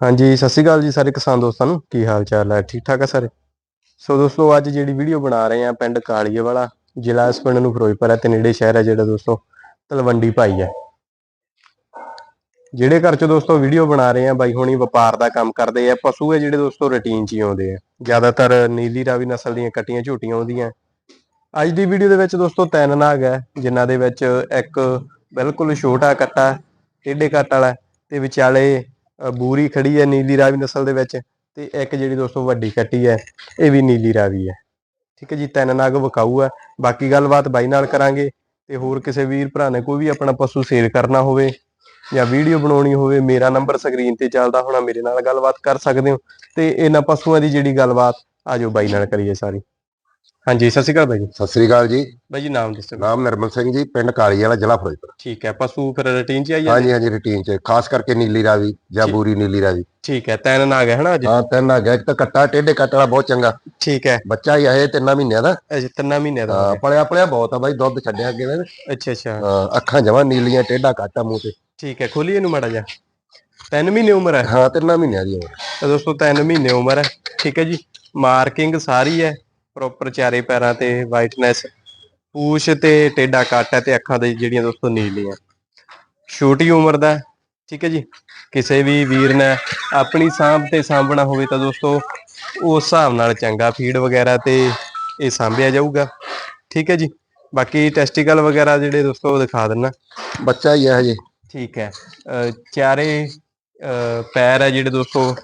ਹਾਂਜੀ, ਸਤਿ ਸ਼੍ਰੀ ਅਕਾਲ ਜੀ ਸਾਰੇ ਕਿਸਾਨ ਦੋਸਤਾਂ ਨੂੰ। ਕੀ ਹਾਲ ਚਾਲ ਹੈ? ਠੀਕ ਠਾਕ ਹੈ ਸਾਰੇ? ਸੋ ਦੋਸਤੋ, ਅੱਜ ਜਿਹੜੀ ਵੀਡੀਓ ਬਣਾ ਰਹੇ ਆ ਪਿੰਡ ਕਾਲੀਏ ਵਾਲਾ ਜ਼ਿਲ੍ਹਾ ਇਸ ਪਿੰਡ ਨੂੰ ਫਿਰੋਜ਼ਪੁਰ ਹੈ ਤੇ ਨੇੜੇ ਸ਼ਹਿਰ ਹੈ ਜਿਹੜਾ ਦੋਸਤੋ, ਤਲਵੰਡੀ ਭਾਈ ਹੈ। ਜਿਹੜੇ ਘਰ ਚ ਦੋਸਤੋ ਵੀਡੀਓ ਬਣਾ ਰਹੇ ਆ ਬਾਈ ਹੁਣੀ ਵਪਾਰ ਦਾ ਕੰਮ ਕਰਦੇ ਆ, ਪਸ਼ੂ ਹੈ ਜਿਹੜੇ ਦੋਸਤੋ ਰੂਟੀਨ ਚ ਹੀ ਆਉਂਦੇ ਆ। ਜ਼ਿਆਦਾਤਰ ਨੀਲੀ ਰਾਵੀ ਨਸਲ ਦੀਆਂ ਕੱਟੀਆਂ ਝੂਟੀਆਂ ਆਉਂਦੀਆਂ। ਅੱਜ ਦੀ ਵੀਡੀਓ ਦੇ ਵਿੱਚ ਦੋਸਤੋ ਤਿੰਨ ਨਾਗ ਹੈ, ਜਿਨ੍ਹਾਂ ਦੇ ਵਿੱਚ ਇੱਕ ਬਿਲਕੁਲ ਛੋਟਾ ਕੱਟਾ, ਟੇਢੇ ਕੱਟ ਵਾਲਾ ਤੇ ਵਿਚਾਲੇ ਬੂਰੀ ਖੜੀ ਹੈ ਨੀਲੀ ਰਾਵੀ ਨਸਲ ਦੇ ਵਿੱਚ ਤੇ ਇੱਕ ਜਿਹੜੀ ਦੋਸਤੋ ਵੱਡੀ ਕੱਟੀ ਹੈ, ਇਹ ਵੀ ਨੀਲੀ ਰਾਵੀ ਹੈ। ਠੀਕ ਹੈ ਜੀ, ਤਿੰਨ ਨਗ ਵਕਾਊ ਹੈ। ਬਾਕੀ ਗੱਲਬਾਤ ਬਾਈ ਨਾਲ ਕਰਾਂਗੇ ਤੇ ਹੋਰ ਕਿਸੇ ਵੀਰ ਭਰਾ ਨੇ ਕੋਈ ਵੀ ਆਪਣਾ ਪਸ਼ੂ ਸੇਲ ਕਰਨਾ ਹੋਵੇ ਜਾਂ ਵੀਡੀਓ ਬਣਾਉਣੀ ਹੋਵੇ, ਮੇਰਾ ਨੰਬਰ ਸਕਰੀਨ ਤੇ ਚੱਲਦਾ ਹੋਣਾ, ਮੇਰੇ ਨਾਲ ਗੱਲਬਾਤ ਕਰ ਸਕਦੇ ਹੋ। ਤੇ ਇਹਨਾਂ ਪਸ਼ੂਆਂ ਦੀ ਜਿਹੜੀ ਗੱਲਬਾਤ ਆਜੋ ਬਾਈ ਨਾਲ ਕਰੀਏ ਸਾਰੀ। ਹਾਂਜੀ ਸਤਿ ਸ਼੍ਰੀ ਅਕਾਲ ਬਾਈ ਜੀ। ਸਤਿ ਸ੍ਰੀ ਅਕਾਲ ਜੀ। ਬਾਈ ਜੀ ਨਾਮ ਦੱਸੋ। ਨਾਮ ਨਿਰਮਲ ਸਿੰਘ ਜੀ ਪਿੰਡ ਕਾਲੀ ਵਾਲਾ ਜ਼ਿਲ੍ਹਾ ਫਿਰੋਜ਼ਪੁਰ। ਠੀਕ ਹੈ ਪਸ਼ੂ ਫਿਰ ਰੂਟੀਨ ਚ ਆਈ ਜਾਂਦੇ? ਹਾਂਜੀ ਹਾਂਜੀ ਰੂਟੀਨ ਚ। ਖਾਸ ਕਰਕੇ ਨੀਲੀ ਰਾਵੀ ਜਾਂ। ਬੂਰੀ ਨੀਲੀ ਰਾਵੀ। ਠੀਕ ਹੈ ਤਿੰਨ ਨਾਗ ਹੈ ਹਨਾ ਅੱਜ? ਹਾਂ ਤਿੰਨ ਆ ਗਿਆ ਇੱਕ ਤਾਂ ਕੱਟਾ ਟੇਢੇ ਕੱਟ ਵਾਲਾ ਬਹੁਤ ਚੰਗਾ। ਠੀਕ ਹੈ। ਬੱਚਾ ਹੀ ਆਏ ਤਿੰਨਾਂ ਮਹੀਨਿਆਂ ਦਾ। ਅਜੇ ਤਿੰਨਾਂ ਮਹੀਨਿਆਂ ਦਾ ਹੋ ਹਾਂ। ਪਲਿਆ ਪਲਿਆ ਬਹੁਤ ਆ ਬਾਈ ਦੁੱਧ ਛੱਡਿਆ ਅੱਗੇ ਨੇ ਅੱਛਾ ਅੱਛਾ। ਹਾਂ, ਅੱਖਾਂ ਜਮਾਂ ਨੀਲੀਆਂ ਟੇਢਾ ਕੱਟਾ ਮੂੰਹ ਤੇ। ਠੀਕ ਹੈ ਖੋਲੀਏ ਇਹਨੂੰ ਮਾੜਾ ਜਿਹਾ। ਤਿੰਨ ਮਹੀਨੇ ਉਮਰ ਹੈ? ਹਾਂ ਤਿੰਨਾਂ ਮਹੀਨਿਆਂ ਦੀ ਉਮਰ। ਤਾਂ ਦੋਸਤੋ ਤਿੰਨ ਮਹੀਨੇ ਉਮਰ ਹੈ। ਠੀਕ ਹੈ ਜੀ। ਮਾਰਕਿੰਗ ਸਾਰੀ ਹੈ। ਪ੍ਰੋਪਰ ਚਾਰੇ ਪੈਰਾਂ ਤੇ ਵਾਈਟਨੈਸ ਪੂਛ ਤੇ ਟੇਡਾ ਕੱਟ ਹੈ ਤੇ ਅੱਖਾਂ ਦੇ ਜਿਹੜੀਆਂ ਦੋਸਤੋ ਨੀਲੀਆਂ। ਛੋਟੀ ਉਮਰ ਦਾ ਠੀਕ ਹੈ ਜੀ? ਕਿਸੇ ਵੀ ਵੀਰ ਨੇ ਆਪਣੀ ਸਾਂਭ ਤੇ ਸਾਂਭਣਾ ਹੋਵੇ ਤਾਂ ਦੋਸਤੋ ਉਸ ਹਿਸਾਬ ਨਾਲ ਚੰਗਾ ਫੀਡ ਵਗੈਰਾ ਤੇ ਇਹ ਸਾਂਭਿਆ ਜਾਊਗਾ ਠੀਕ ਹੈ ਜੀ? ਬਾਕੀ ਟੈਸਟੀਕਲ ਵਗੈਰਾ ਜਿਹੜੇ ਦੋਸਤੋ ਦਿਖਾ ਦਿੰਨਾ। ਬੱਚਾ ਹੀ ਹੈ ਹਜੇ। ਠੀਕ ਹੈ। ਚਾਰੇ ਪੈਰ ਹੈ ਜਿਹੜੇ ਦੋਸਤੋ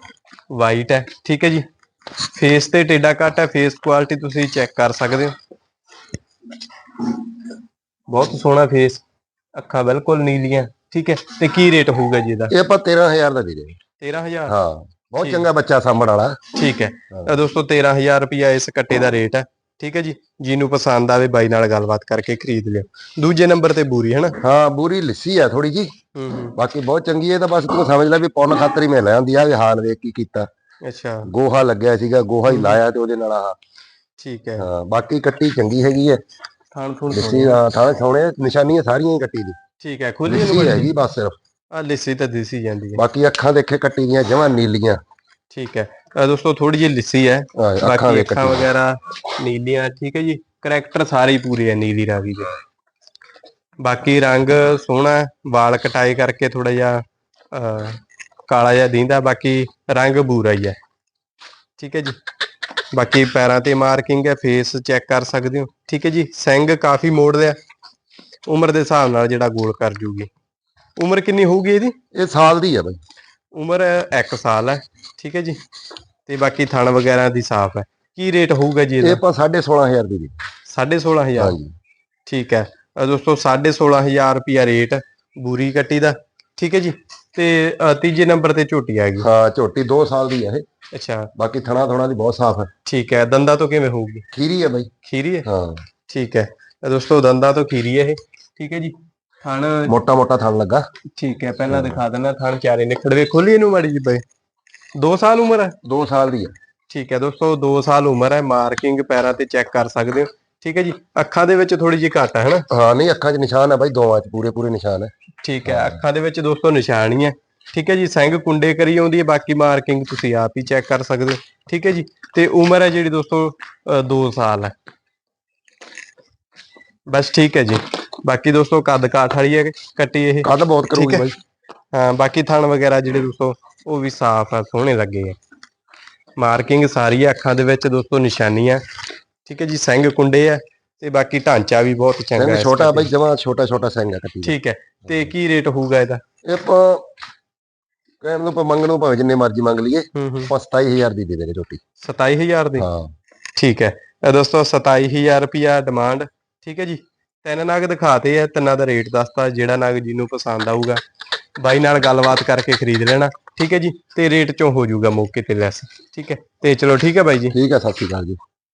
ਵਾਈਟ ਹੈ ਠੀਕ ਹੈ ਜੀ? ਫੇਸ ਤੇ ਟੇਡਾ ਕੱਟ ਹੈ ਫੇਸ ਕੁਆਲਿਟੀ ਤੁਸੀਂ ਚੈੱਕ ਕਰ ਸਕਦੇ ਹੋ। ਬਹੁਤ ਸੋਹਣਾ ਫੇਸ ਅੱਖਾਂ ਬਿਲਕੁਲ ਨੀਲੀਆਂ ਠੀਕ ਹੈ। ਤੇ ਕੀ ਰੇਟ ਹੋਊਗਾ ਜੀ ਇਹਦਾ? ਇਹ ਆਪਾਂ 13000 ਦਾ ਦੇ ਦੇ 13000 ਹਾਂ ਬਹੁਤ। ਚੰਗਾ ਬੱਚਾ ਸਾਂਭਣ ਵਾਲਾ। ਠੀਕ ਹੈ। ਤਾਂ ਦੋਸਤੋ 13000 ਰੁਪਿਆ ਇਸ ਕੱਟੇ ਦਾ ਰੇਟ ਹੈ। ਠੀਕ ਹੈ ਜੀ। ਜਿਹਨੂੰ ਪਸੰਦ ਆਵੇ ਬਾਈ ਨਾਲ ਗੱਲਬਾਤ ਕਰਕੇ ਖਰੀਦ ਲਿਓ। ਦੂਜੇ ਨੰਬਰ ਤੇ ਬੂਰੀ ਹੈ ਨਾ ਹਾਂ ਬੂਰੀ ਲਿੱਸੀ ਆ ਥੋੜੀ ਜੀ ਬਾਕੀ ਬਹੁਤ ਚੰਗੀ ਹੈ ਤਾਂ ਬਸ ਤੂੰ ਸਮਝ ਲੈ ਵੀ ਪੁੰਨ ਖਾਤਰ ਹੀ ਮੈਂ ਲੈ ਆਂਦੀ ਆ ਵੀ ਹਾਲ ਵੇਖ ਕੀ ਕੀਤਾ। ਅੱਛਾ। ਗੋਹਾ ਲੱਗਿਆ ਸੀਗਾ ਗੋਹਾ ਹੀ। ਲਾਇਆ ਤੇ ਉਹਦੇ ਨਾਲ ਆਹ। ਠੀਕ ਹੈ। ਹਾਂ ਬਾਕੀ ਕੱਟੀ ਚੰਗੀ ਹੈਗੀ ਹੈ। ਥਾਣ ਥੂਣ ਲਿੱਸੀ ਹਾਂ। ਥਾਣੇ ਸੋਹਣੇ ਨਿਸ਼ਾਨੀਆਂ ਸਾਰੀਆਂ ਹੀ ਕੱਟੀ ਦੀ। ਠੀਕ ਹੈ ਖੋਲੀ ਲਿੱਸੀ ਹੈਗੀ ਬਸ ਸਿਰਫ। ਆ ਲਿੱਸੀ ਤਾਂ ਦਿਸੀ ਜਾਂਦੀ ਹੈ। ਬਾਕੀ ਅੱਖਾਂ ਦੇਖੇ ਕੱਟੀ ਦੀਆਂ ਜਮਾਂ ਨੀਲੀਆਂ। ਠੀਕ ਹੈ। ਅਹ ਦੋਸਤੋ ਥੋੜੀ ਜਿਹੀ ਲਿੱਸੀ ਹੈ। ਹਾਂ, ਅੱਖਾਂ ਬਾਕੀ ਅੱਖਾਂ ਕੱਟੀ। ਵਗੈਰਾ ਨੀਲੀਆਂ ਠੀਕ ਹੈ ਜੀ। ਕਰੈਕਟਰ ਸਾਰੇ ਹੀ ਪੂਰੇ ਹੈ ਨੀਲੀ ਰਾਵੀ ਦੇ। ਬਾਕੀ ਰੰਗ ਸੋਹਣਾ ਹੈ, ਵਾਲ ਕਟਾਈ ਕਰਕੇ ਥੋੜਾ ਜਿਹਾ ਕਾਲਾ ਜਿਹਾ ਦਿੰਦਾ ਬਾਕੀ ਰੰਗ ਬੂਰਾ ਹੀ ਹੈ। ਠੀਕ ਹੈ ਜੀ। ਬਾਕੀ ਪੈਰਾਂ ਤੇ ਮਾਰਕਿੰਗ ਹੈ ਫੇਸ ਚੈੱਕ ਕਰ ਸਕਦੇ ਹੋ। ਠੀਕ ਹੈ ਜੀ। ਸਿੰਘ ਕਾਫੀ ਮੋੜਦੇ ਆ ਉਮਰ ਦੇ ਹਿਸਾਬ ਨਾਲ ਜਿਹੜਾ ਗੋਲ ਕਰ ਜੂਗੀ। ਉਮਰ ਕਿੰਨੀ ਹੋਊਗੀ ਇਹਦੀ? ਇਹ ਸਾਲ ਦੀ ਹੈ ਬਾਈ। ਉਮਰ 1 ਸਾਲ ਹੈ। ਠੀਕ ਹੈ ਜੀ। ਤੇ ਬਾਕੀ ਥਣ ਵਗੈਰਾ ਦੀ ਸਾਫ਼ ਹੈ। ਕੀ ਰੇਟ ਹੋਊਗਾ ਜੀ ਇਹ ਇਹਦਾ ਆਪਾਂ 16500 ਦੀ ਦੇ 16500 ਹਾਂਜੀ। ਠੀਕ ਹੈ। ਦੋਸਤੋ 16500 ਰੁਪਿਆ ਰੇਟ ਬੂਰੀ ਕੱਟੀ ਦਾ। ਠੀਕ ਹੈ ਜੀ। ਤੇ ਤੀਜੇ ਨੰਬਰ ਤੇ ਝੋਟੀ ਆ ਗਈ। ਹਾਂ ਝੋਟੀ 2 ਸਾਲ ਦੀ ਹੈ ਇਹ। ਅੱਛਾ। ਬਾਕੀ ਥਣਾ ਥੋਣਾ ਦੀ ਬਹੁਤ ਸਾਫ਼ ਹੈ ਠੀਕ ਹੈ ਦੰਦਾਂ ਤੋਂ ਕਿਵੇਂ ਹੋਊਗੀ? ਖੀਰੀ ਹੈ ਬਾਈ। ਖੀਰੀ ਹੈ ਹਾਂ। ਠੀਕ ਹੈ ਅਹ ਦੋਸਤੋ ਦੰਦਾਂ ਤੋਂ ਖੀਰੀ ਹੈ ਇਹ। ਠੀਕ ਹੈ ਜੀ। ਥਣ ਮੋਟਾ ਮੋਟਾ ਥਣ ਲੱਗਾ। ਠੀਕ ਹੈ ਪਹਿਲਾਂ ਦਿਖਾ ਦਿੰਦਾ ਥਣ ਚਾਰੇ ਨਿਕੜਵੇ ਖੋਲੀ ਇਹਨੂੰ ਮਾੜੀ ਜੀ ਬਈ। 2 ਸਾਲ ਉਮਰ ਹੈ 2 ਸਾਲ ਦੀ ਹੈ ਠੀਕ ਹੈ ਦੋਸਤੋ 2 ਸਾਲ ਉਮਰ ਹੈ। ਮਾਰਕਿੰਗ ਪੈਰਾਂ ਤੇ ਚੈੱਕ ਕਰ ਸਕਦੇ ਹੋ। ਠੀਕ ਹੈ ਜੀ? ਅੱਖਾਂ ਦੇ ਵਿੱਚ ਥੋੜੀ ਜਿਹੀ ਘੱਟ ਹੈ ਹਨਾ ਹਾਂ ਨਹੀਂ ਅੱਖਾਂ 'ਚ ਨਿਸ਼ਾਨ ਹੈ ਬਾਈ ਦੋਵਾਂ 'ਚ ਪੂਰੇ ਪੂਰੇ ਨਿਸ਼ਾਨ ਹੈ ਠੀਕ ਹੈ ਅੱਖਾਂ ਦੇ ਵਿੱਚ ਦੋਸਤੋ ਨਿਸ਼ਾਨ ਹੀ ਹੈ ਠੀਕ ਹੈ ਜੀ ਸਿੰਘ ਕੁੰਡੇ ਕਰੀ ਆਉਂਦੀ ਹੈ ਬਾਕੀ ਮਾਰਕਿੰਗ ਤੁਸੀਂ ਆਪ ਹੀ ਚੈੱਕ ਕਰ ਸਕਦੇ ਹੋ। ਠੀਕ ਹੈ ਜੀ ਤੇ ਉਮਰ ਹੈ ਜਿਹੜੀ ਦੋਸਤੋ 2 ਸਾਲ ਹੈ। ਬਸ ਠੀਕ ਹੈ ਜੀ। ਬਾਕੀ ਦੋਸਤੋ ਕੱਦ ਕਾਠ ਵਾਲੀ ਹੈ ਕੱਟੀ ਇਹ। ਕੱਦ ਬਹੁਤ ਕਰੂਗੀ ਹੈ। ਬਾਈ। ਹਾਂ ਬਾਕੀ ਥਣ ਵਗੈਰਾ ਜਿਹੜੇ ਦੋਸਤੋ ਉਹ ਵੀ ਸਾਫ਼ ਆ ਸੋਹਣੇ ਲੱਗੇ ਆ। ਮਾਰਕਿੰਗ ਸਾਰੀ ਆ ਅੱਖਾਂ ਦੇ ਵਿੱਚ ਦੋਸਤੋ ਨਿਸ਼ਾਨੀਆਂ ਠੀਕ ਹੈ ਜੀ ਸਿੰਘ ਕੁੰਡੇ ਆ ਤੇ ਬਾਕੀ ਢਾਂਚਾ ਵੀ ਬਹੁਤ ਚੰਗਾ ਹੈ ਛੋਟਾ ਬਾਈ ਜਮਾ ਛੋਟਾ ਛੋਟਾ ਸਿੰਘ ਕੱਟੀ ਦਾ। ਠੀਕ ਹੈ ਤੇ ਕੀ ਰੇਟ ਹੋਊਗਾ ਇਹਦਾ? ਇਹ ਆਪਾਂ ਕਹਿਣ ਨੂੰ ਆਪਾਂ ਮੰਗਣ ਨੂੰ ਭਾਵੇਂ ਜਿੰਨੇ ਮਰਜ਼ੀ ਮੰਗ ਲਈਏ ਆਪਾਂ 27000 ਦੀ ਦੇ ਦੇਗੇ ਝੋਟੀ 27000 ਦੀ? ਹਾਂ। ਠੀਕ ਹੈ ਇਹ ਦੋਸਤੋ 27000 ਰੁਪਿਆ ਡਿਮਾਂਡ ਠੀਕ ਹੈ ਜੀ? ਤਿੰਨ ਨਗ ਦਿਖਾਤੇ ਆ ਤਿੰਨਾਂ ਦਾ ਰੇਟ ਦੱਸਤਾ ਜਿਹੜਾ ਨਗ ਜਿਹਨੂੰ ਪਸੰਦ ਆਊਗਾ। ਬਾਈ ਨਾਲ ਗੱਲਬਾਤ ਕਰਕੇ ਖਰੀਦ ਲੈਣਾ ਠੀਕ ਹੈ ਜੀ? ਤੇ ਰੇਟ ਚੋਂ ਹੋ ਜਾਊਗਾ ਮੌਕੇ ਤੇ ਲੈਸ ਠੀਕ ਹੈ? ਤੇ ਚਲੋ ਠੀਕ ਹੈ ਬਾਈ ਜੀ। ਠੀਕ ਹੈ ਸਤਿ ਸ਼੍ਰੀ ਅਕਾਲ ਜੀ।